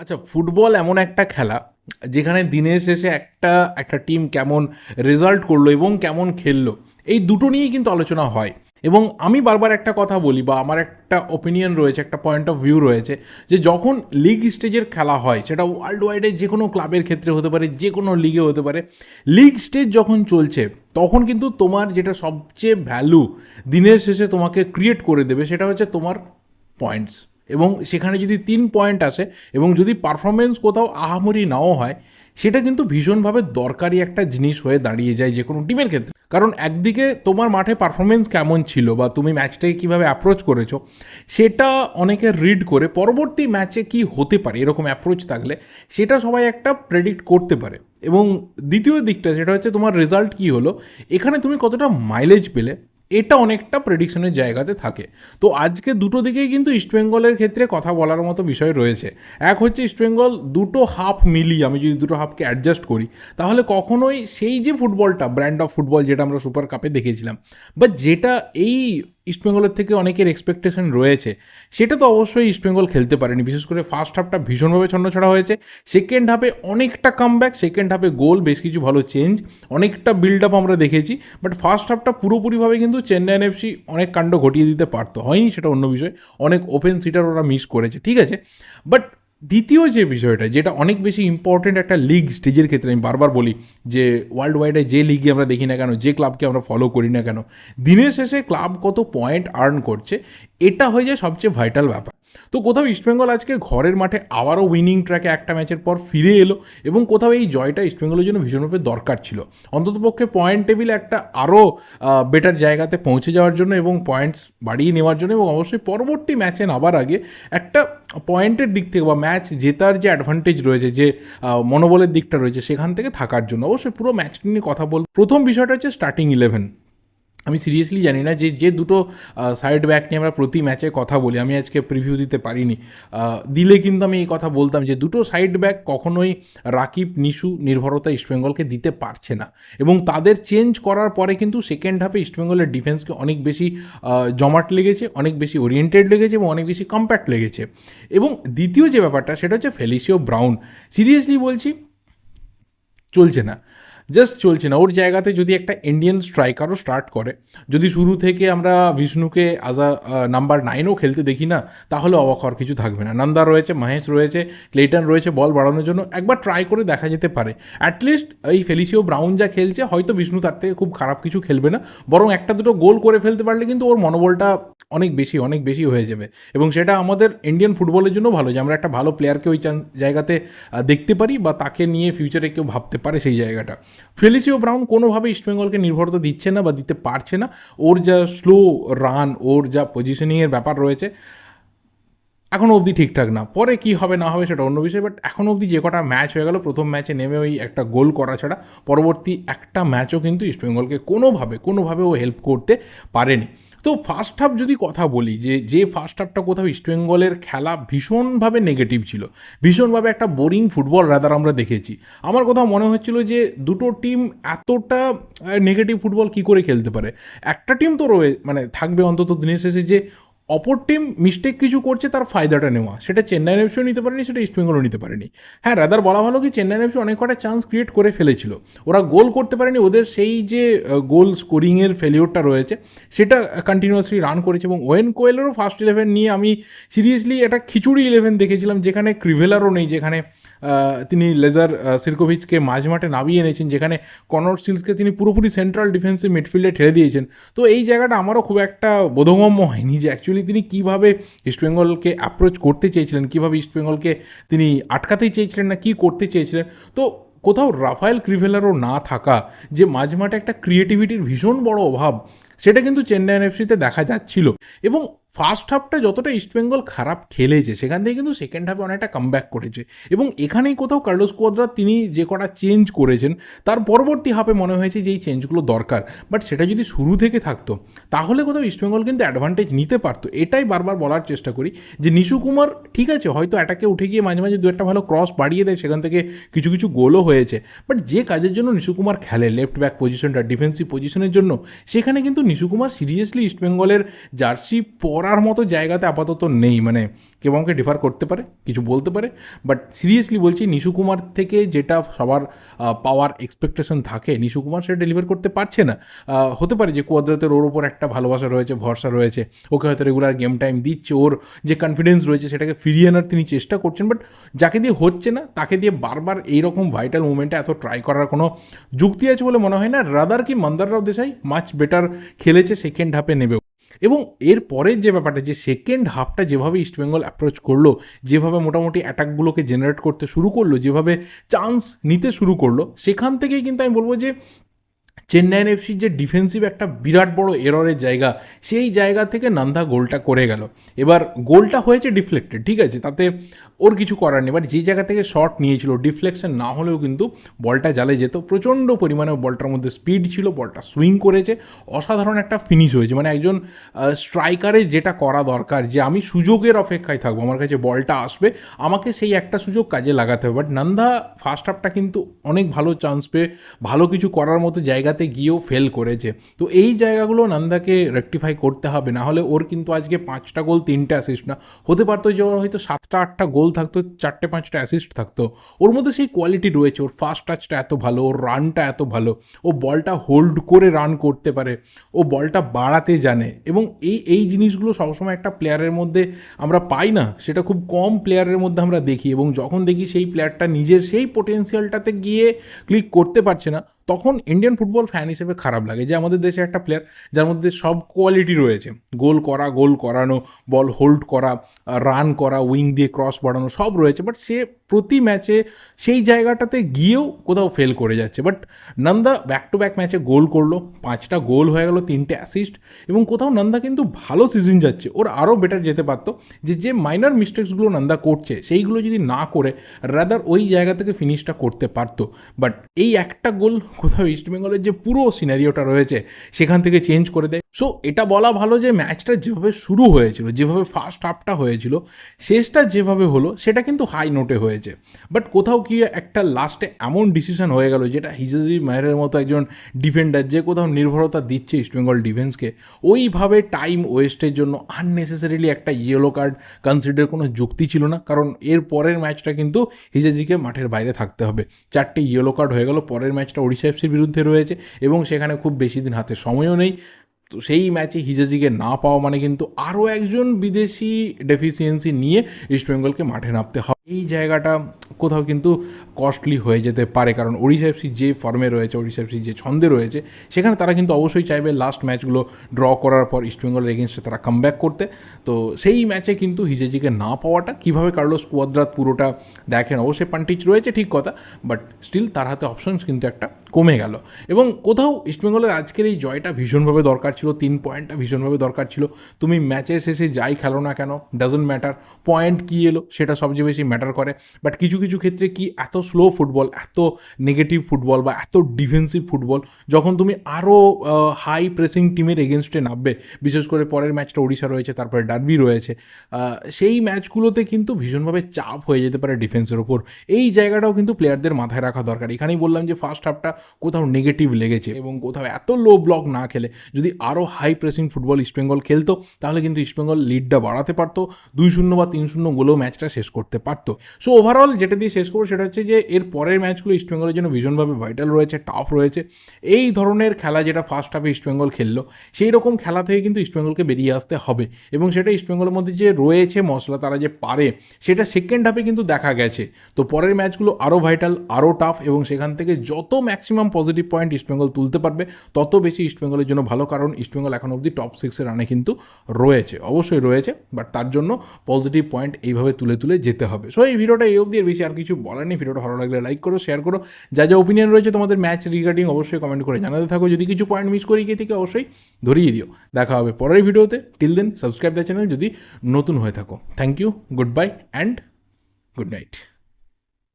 আচ্ছা ফুটবল এমন একটা খেলা যেখানে দিনের শেষে একটা একটা টিম কেমন রেজাল্ট করল এবং কেমন খেললো, এই দুটো নিয়েই কিন্তু আলোচনা হয়। এবং আমি বারবার একটা কথা বলি বা আমার একটা ওপিনিয়ন রয়েছে, একটা পয়েন্ট অফ ভিউ রয়েছে যে যখন লিগ স্টেজের খেলা হয়, সেটা ওয়ার্ল্ড ওয়াইডে যে কোনো ক্লাবের ক্ষেত্রে হতে পারে যে কোনো লিগে হতে পারে লিগ স্টেজ যখন চলছে, তখন কিন্তু তোমার যেটা সবচেয়ে ভ্যালু দিনের শেষে তোমাকে ক্রিয়েট করে দেবে, সেটা হচ্ছে তোমার পয়েন্টস এবং সেখানে যদি তিন পয়েন্ট আসে এবং যদি পারফরমেন্স কোথাও আহামরি নাও হয়, সেটা কিন্তু ভীষণভাবে দরকারি একটা জিনিস হয়ে দাঁড়িয়ে যায় যে কোনো টিমের ক্ষেত্রে। কারণ একদিকে তোমার মাঠে পারফরমেন্স কেমন ছিল বা তুমি ম্যাচটাকে কীভাবে অ্যাপ্রোচ করেছ, সেটা অনেকে রিড করে পরবর্তী ম্যাচে কি হতে পারে, এরকম অ্যাপ্রোচ থাকলে সেটা সবাই একটা প্রেডিক্ট করতে পারে। এবং দ্বিতীয় দিকটা, সেটা হচ্ছে তোমার রেজাল্ট কি হলো, এখানে তুমি কতটা মাইলেজ পেলে এটা অনেকটা প্রেডিকশনের জায়গাতে থাকে। তো আজকে দুটো দিকেই কিন্তু ইস্টবেঙ্গলের ক্ষেত্রে কথা বলার মতো বিষয় রয়েছে। এক হচ্ছে ইস্টবেঙ্গল দুটো হাফ মিলিয়ে আমি যদি দুটো হাফকে অ্যাডজাস্ট করি, তাহলে কখনোই সেই যে ফুটবলটা ব্র্যান্ড অফ ফুটবল যেটা আমরা সুপার কাপে দেখেছিলাম বা যেটা এই ইস্টবেঙ্গলের থেকে অনেকের এক্সপেকটেশন রয়েছে, সেটা তো অবশ্যই ইস্টবেঙ্গল খেলতে পারেনি। বিশেষ করে ফার্স্ট হাফটা ভীষণভাবে ছন্নছড়া হয়েছে। সেকেন্ড হাফে অনেকটা কামব্যাক সেকেন্ড হাফে গোল বেশ কিছু ভালো চেঞ্জ অনেকটা বিল্ড আপ আমরা দেখেছি বাট ফার্স্ট হাফটা পুরোপুরিভাবে কিন্তু চেন্নাইন এফসি অনেক কাণ্ড ঘটিয়ে দিতে পারতো, হয়নি সেটা অন্য বিষয়, অনেক ওপেন সিটার ওরা মিস করেছে, ঠিক আছে? বাট দ্বিতীয় যে বিষয়টা, যেটা অনেক বেশি ইম্পর্টেন্ট একটা লিগ স্টেজের ক্ষেত্রে আমি বারবার বলি, যে ওয়ার্ল্ড ওয়াইডে যে লিগে আমরা দেখি না কেন, যে ক্লাবকে আমরা ফলো করি না কেন, দিনের শেষে ক্লাব কত পয়েন্ট আর্ন করছে, এটা হয়ে যায় সবচেয়ে ভাইটাল ব্যাপার। তো কোথাও ইস্টবেঙ্গল আজকে ঘরের মাঠে আবারও উইনিং ট্র্যাকে একটা ম্যাচের পর ফিরে এলো এবং কোথাও এই জয়টা ইস্টবেঙ্গলের জন্য ভীষণভাবে দরকার ছিল। অন্ততপক্ষে পয়েন্ট টেবিলে একটা আরও বেটার জায়গাতে পৌঁছে যাওয়ার জন্য এবং পয়েন্টস বাড়িয়ে নেওয়ার জন্য এবং অবশ্যই পরবর্তী ম্যাচে নামার আগে একটা পয়েন্টের দিক থেকে বা ম্যাচ জেতার যে অ্যাডভান্টেজ রয়েছে, যে মনোবলের দিকটা রয়েছে সেখান থেকে থাকার জন্য অবশ্যই পুরো ম্যাচটি নিয়ে কথা বল। প্রথম বিষয়টা হচ্ছে স্টার্টিং ইলেভেন আমি সিরিয়াসলি জানি না যে যে দুটো সাইড ব্যাক নিয়ে আমরা প্রতি ম্যাচে কথা বলি, আমি আজকে প্রিভিউ দিতে পারিনি। দিলে কিন্তু আমি এই কথা বলতাম যে, দুটো সাইড ব্যাক কখনোই রাকিব, নিশু, নির্ভরতা ইস্টবেঙ্গলকে দিতে পারছে না। এবং তাদের চেঞ্জ করার পরে কিন্তু সেকেন্ড হাফে ইস্টবেঙ্গলের ডিফেন্সকে অনেক বেশি জমাট লেগেছে, অনেক বেশি ওরিয়েন্টেড লেগেছে এবং অনেক বেশি কম্প্যাক্ট লেগেছে। এবং দ্বিতীয় যে ব্যাপারটা, সেটা হচ্ছে ফেলিসিও ব্রাউন সিরিয়াসলি বলছি, চলছে না। জাস্ট চলছে না। ওর জায়গাতে যদি একটা ইন্ডিয়ান স্ট্রাইকারও স্টার্ট করে, যদি শুরু থেকে আমরা বিষ্ণুকে আজ আ নাম্বার নাইনও খেলতে দেখি না, তাহলে অবাক হওয়ার কিছু থাকবে না। নন্দা রয়েছে মহেশ রয়েছে ক্লেটন রয়েছে বল বাড়ানোর জন্য একবার ট্রাই করে দেখা যেতে পারে। অ্যাটলিস্ট এই ফেলিসিও ব্রাউন যা খেলছে, হয়তো বিষ্ণু তার থেকে খুব খারাপ কিছু খেলবে না, বরং একটা দুটো গোল করে ফেলতে পারলে কিন্তু ওর মনোবলটা অনেক বেশি অনেক বেশি হয়ে যাবে। এবং সেটা আমাদের ইন্ডিয়ান ফুটবলের জন্য ভালো যে আমরা একটা ভালো প্লেয়ারকে ওই জায়গাতে দেখতে পারি বা তাকে নিয়ে ফিউচারে কেউ ভাবতে পারে সেই জায়গাটা। ফেলিসিও ব্রাউন কোনোভাবে ইস্টবেঙ্গলকে নির্ভরতা দিচ্ছে না বা দিতে পারছে না। ওর যা স্লো রান ওর যা পজিশনিংয়ের ব্যাপার রয়েছে এখনও অবধি ঠিকঠাক না। পরে কি হবে, না হবে সেটা অন্য বিষয় বাট এখন অবধি যে কটা ম্যাচ হয়ে গেল, প্রথম ম্যাচে নেমে ওই একটা গোল করা ছাড়া পরবর্তী একটা ম্যাচও কিন্তু ইস্টবেঙ্গলকে কোনোভাবে কোনোভাবে ও হেল্প করতে পারেনি। তো ফার্স্ট হাফ যদি কথা বলি, যে যে ফার্স্ট হাফটা কোথাও ইস্টবেঙ্গলের খেলা ভীষণভাবে নেগেটিভ ছিল। ভীষণভাবে একটা বোরিং ফুটবল রাদার আমরা দেখেছি। আমার কোথাও মনে হচ্ছিল যে, দুটো টিম এতটা নেগেটিভ ফুটবল কি করে খেলতে পারে? একটা টিম তো রয়ে মানে থাকবে অন্তত দিনের শেষে যে অপর টিম মিস্টেক কিছু করছে, তার ফায়দাটা নেওয়া। সেটা চেন্নাই এফসিও নিতে পারেনি, সেটা ইস্টবেঙ্গলও নিতে পারেনি। হ্যাঁ রাদার বলা ভালো কি, চেন্নাই এফসি অনেক কটা চান্স ক্রিয়েট করে ফেলেছিল। ওরা গোল করতে পারেনি, ওদের সেই যে গোল স্কোরিংয়ের ফেলিওরটা রয়েছে, সেটা কন্টিনিউয়াসলি রান করেছে এবং ওয়েন কোয়েলেরও ফার্স্ট ইলেভেন নিয়ে আমি সিরিয়াসলি একটা খিচুড়ি ইলেভেন দেখেছিলাম, যেখানে ক্রিভেলারও নেই, যেখানে তিনি লেজার সিরকোভিচকে মাঝ মাঠে নামিয়ে এনেছেন, যেখানে কনর সিলসকে তিনি পুরোপুরি সেন্ট্রাল ডিফেন্সিভ মিডফিল্ডে ঠেলে দিয়েছেন। তো এই জায়গাটা আমারও খুব একটা বোধগম্য হয়নি যে অ্যাকচুয়ালি তিনি কীভাবে ইস্টবেঙ্গলকে অ্যাপ্রোচ করতে চেয়েছিলেন, কীভাবে ইস্টবেঙ্গলকে তিনি আটকাতেই চেয়েছিলেন না, কী করতে চেয়েছিলেন। তো কোথাও রাফায়েল ক্রিভেলারও না থাকা, যে মাঝ মাঠে একটা ক্রিয়েটিভিটির ভীষণ বড় অভাব, সেটা কিন্তু চেন্নাইন এফসিতে দেখা যাচ্ছিল। এবং ফার্স্ট হাফটা যতটা ইস্টবেঙ্গল খারাপ খেলেছে, সেখান থেকে কিন্তু সেকেন্ড হাফে অনেকটা কামব্যাক করেছে। এবং এখানেই কোথাও কার্লোস কোয়াদ্রা তিনি যে কটা চেঞ্জ করেছেন, তার পরবর্তী হাফে মনে হয়েছে যে এই চেঞ্জগুলো দরকার। বাট সেটা যদি শুরু থেকে থাকতো, তাহলে কোথাও ইস্টবেঙ্গল কিন্তু অ্যাডভান্টেজ নিতে পারতো। এটাই বারবার বলার চেষ্টা করি যে নিশু কুমার ঠিক আছে, হয়তো অ্যাটাকে উঠে গিয়ে মাঝে মাঝে দু একটা ভালো ক্রস বাড়িয়ে দেয়, সেখান থেকে কিছু কিছু গোলও হয়েছে। বাট যে কাজের জন্য নিশু কুমার খেলে লেফট ব্যাক পজিশনটা ডিফেন্সিভ পজিশনের জন্য, সেখানে কিন্তু নিশু কুমার সিরিয়াসলি ইস্টবেঙ্গলের জার্সি পরে করার মতো জায়গাতে আপাতত নেই মানে কেউ আমাকে ডিফার করতে পারে, কিছু বলতে পারে বাট সিরিয়াসলি বলছি, নিশু কুমার থেকে যেটা সবার পাওয়ার এক্সপেকটেশন থাকে, নিশু কুমার সেটা ডেলিভার করতে পারছে না। হতে পারে যে কুয়াদ্রাতের ওর ওপর একটা ভালোবাসা রয়েছে, ভরসা রয়েছে, ওকে হয়তো রেগুলার গেম টাইম দিচ্ছে, ওর যে কনফিডেন্স রয়েছে সেটাকে ফিরিয়ে আনার তিনি চেষ্টা করছেন বাট যাকে দিয়ে হচ্ছে না, তাকে দিয়ে বারবার এইরকম ভাইটাল মুভমেন্টে এত ট্রাই করার কোনো যুক্তি আছে বলে মনে হয় না। রাদার কি মন্দাররাও দেশাই মাছ বেটার খেলেছে সেকেন্ড হাফে নেবেও। এবং এর পরের যে ব্যাপারটা, যে সেকেন্ড হাফটা যেভাবে ইস্টবেঙ্গল অ্যাপ্রোচ করল, যেভাবে মোটামুটি অ্যাটাকগুলোকে জেনারেট করতে শুরু করল, যেভাবে চান্স নিতে শুরু করল, সেখান থেকেই কিন্তু আমি বলব যে চেন্নাইন এফসির যে ডিফেন্সিভ একটা বিরাট বড় এররের জায়গা, সেই জায়গা থেকে নান্দা গোলটা করে গেল। এবার গোলটা হয়েছে ডিফ্লেক্টেড ঠিক আছে? তাতে ওর কিছু করার নেই। বাট যে জায়গা থেকে শট নিয়েছিল ডিফ্লেকশন না হলেও কিন্তু বলটা জালে যেত। প্রচণ্ড পরিমাণে বলটার মধ্যে স্পিড ছিল, বলটা সুইং করেছে। অসাধারণ একটা ফিনিশ হয়েছে। মানে একজন স্ট্রাইকারের যেটা করা দরকার, যে আমি সুযোগের অপেক্ষায় থাকব, আমার কাছে বলটা আসবে, আমাকে সেই একটা সুযোগ কাজে লাগাতে হবে। বাট নান্দা ফার্স্ট হাফটা কিন্তু অনেক ভালো চান্স পেয়ে, ভালো কিছু করার মতো জায়গাতে গিয়েও ফেল করেছে। তো এই জায়গাগুলো নন্দাকে রেকটিফাই করতে হবে, না হলে ওর কিন্তু আজকে পাঁচটা গোল, তিনটে অ্যাসিস্ট না। হতে পারতো যে ওর হয়তো সাতটা, আটটা গোল থাকতো, চারটে, পাঁচটা অ্যাসিস্ট থাকতো। ওর মধ্যে সেই কোয়ালিটি রয়েছে, ওর ফার্স্ট টাচটা এত ভালো, ওর রানটা এত ভালো, ও বলটা হোল্ড করে রান করতে পারে, ও বলটা বাড়াতে জানে। এবং এই এই জিনিসগুলো সবসময় একটা প্লেয়ারের মধ্যে আমরা পাই না, সেটা খুব কম প্লেয়ারের মধ্যে আমরা দেখি। এবং যখন দেখি সেই প্লেয়ারটা নিজের সেই পোটেন্সিয়ালটাতে গিয়ে ক্লিক করতে পারছে না তখন ইন্ডিয়ান ফুটবল ফ্যান হিসেবে খারাপ লাগে যে আমাদের দেশে একটা প্লেয়ার যার মধ্যে সব কোয়ালিটি রয়েছে। গোল করা, গোল করানো বল হোল্ড করা রান করা উইং দিয়ে ক্রস বাড়ানো সব রয়েছে বাট সে প্রতি ম্যাচে সেই জায়গাটাতে গিয়েও কোথাও ফেল করে যাচ্ছে। But Nanda back to back ম্যাচে গোল করল, পাঁচটা গোল হয়ে গেল, তিনটে অ্যাসিস্ট এবং কোথাও নন্দা কিন্তু ভালো সিজন যাচ্ছে। ওর আরও বেটার যেতে পারতো। যে যে মাইনার মিস্টেক্সগুলো নন্দা করছে, সেইগুলো যদি না করে রাদার ওই জায়গা থেকে ফিনিশটা করতে পারতো। বাট এই একটা গোল কোথাও ইস্টবেঙ্গলের যে পুরো সিনারিওটা রয়েছে, সেখান থেকে চেঞ্জ করে দেয়। সো এটা বলা ভালো যে ম্যাচটা যেভাবে শুরু হয়েছিল, যেভাবে ফার্স্ট হাফটা হয়েছিল, শেষটা যেভাবে হলো, সেটা কিন্তু হাই নোটে হয়েছে। বাট কোথাও কি একটা লাস্টে এমন ডিসিশন হয়ে গেল যেটা হিজাজি মায়ের মতো একজন ডিফেন্ডার যে কোথাও নির্ভরতা দিচ্ছে ইস্টবেঙ্গল ডিফেন্সকে ওইভাবে টাইম ওয়েস্টের জন্য আননেসেসারিলি একটা ইয়েলো কার্ড কনসিডার কোনো যুক্তি ছিল না। কারণ এর পরের ম্যাচটা কিন্তু হিজাজিকে মাঠের বাইরে থাকতে হবে। চারটে ইয়েলো কার্ড হয়ে গেল, পরের ম্যাচটা ওড়িশা এফসির বিরুদ্ধে রয়েছে এবং সেখানে খুব বেশি দিন হাতে সময়ও নেই। তো সেই ম্যাচে হিজাজিকে না পাওয়া মানে কিন্তু আরও একজন বিদেশি ডেফিসিয়েন্সি নিয়ে ইস্টবেঙ্গলকে মাঠে নামতে হবে। এই জায়গাটা কোথাও কিন্তু কস্টলি হয়ে যেতে পারে, কারণ ওড়িশা এফসি যে ফর্মে রয়েছে ওড়িশা এফসি যে ছন্দে রয়েছে, সেখানে তারা কিন্তু অবশ্যই চাইবে লাস্ট ম্যাচগুলো ড্র করার পর ইস্টবেঙ্গলের এগেনস্টে তারা কাম করতে। তো সেই ম্যাচে কিন্তু হিজেজিকে না পাওয়াটা, কীভাবে কার্লোস কুয়াদ্রাত পুরোটা দেখেন, অবশ্যই পান্টিচ রয়েছে, ঠিক কথা বাট স্টিল তার হাতে অপশনস কিন্তু একটা কমে গেল। এবং কোথাও ইস্টবেঙ্গলের আজকের এই জয়টা ভীষণভাবে দরকার ছিল, তিন পয়েন্টটা ভীষণভাবে দরকার ছিল। তুমি ম্যাচের শেষে যাই খেলো না কেন ডাজন্ট ম্যাটার পয়েন্ট কী এলো সেটা সবচেয়ে বেশি ম্যাটার করে। বাট কিছু কিছু ক্ষেত্রে কি এত স্লো ফুটবল এত নেগেটিভ ফুটবল বা এত ডিফেন্সিভ ফুটবল যখন তুমি আরও হাই প্রেসিং টিমের এগেনস্টে নামবে, বিশেষ করে পরের ম্যাচটা ওড়িশা রয়েছে, তারপরে ডার্বি রয়েছে সেই ম্যাচগুলোতে কিন্তু ভীষণভাবে চাপ হয়ে যেতে পারে ডিফেন্সের ওপর। এই জায়গাটাও কিন্তু প্লেয়ারদের মাথায় রাখা দরকার। এখানেই বললাম যে ফার্স্ট হাফটা কোথাও নেগেটিভ লেগেছে এবং কোথাও এত লো ব্লক না খেলে, যদি আরও হাই প্রেসিং ফুটবল ইস্টবেঙ্গল খেলতো, তাহলে কিন্তু ইস্টবেঙ্গল লিডটা বাড়াতে পারতো, দুই শূন্য বা তিন শূন্য গোলেও ম্যাচটা শেষ করতে পারতো। সো ওভারঅল যেটা দিয়ে শেষ করব সেটা হচ্ছে যে, এর পরের ম্যাচগুলো ইস্টবেঙ্গলের জন্য ভীষণভাবে ভাইটাল রয়েছে টাফ রয়েছে। এই ধরনের খেলা যেটা ফার্স্ট হাফে ইস্টবেঙ্গল খেললো, সেই রকম খেলা থেকে কিন্তু ইস্টবেঙ্গলকে বেরিয়ে আসতে হবে এবং সেটা ইস্টবেঙ্গলের মধ্যে যে রয়েছে মশলা তারা যে পারে, সেটা সেকেন্ড হাফে কিন্তু দেখা গেছে। তো পরের ম্যাচগুলো আরও ভাইটাল আরও টাফ এবং সেখান থেকে যত ম্যাক্সিমাম পজিটিভ পয়েন্ট ইস্টবেঙ্গল তুলতে পারবে। তত বেশি ইস্টবেঙ্গলের জন্য ভালো, কারণ ইস্টবেঙ্গল এখন অবধি টপ সিক্সের রানে কিন্তু রয়েছে, অবশ্যই রয়েছে বাট তার জন্য পজিটিভ পয়েন্ট এইভাবে তুলে তুলে যেতে হবে। সো এই ভিডিওটা এই অবধি, এর বেশি আর কিছু বলার নেই। ভিডিওটা ভালো লাগলে লাইক করো শেয়ার করো। যা যা ওপিনিয়ন রয়েছে তোমাদের ম্যাচ রিগার্ডিং অবশ্যই কমেন্ট করে জানাতে থাকো। যদি কিছু পয়েন্ট মিস করি গিয়ে থেকে অবশ্যই ধরিয়ে দিও। দেখা হবে পরের ভিডিওতে till then subscribe the channel যদি নতুন হয়ে থাকো। Thank you good bye and good night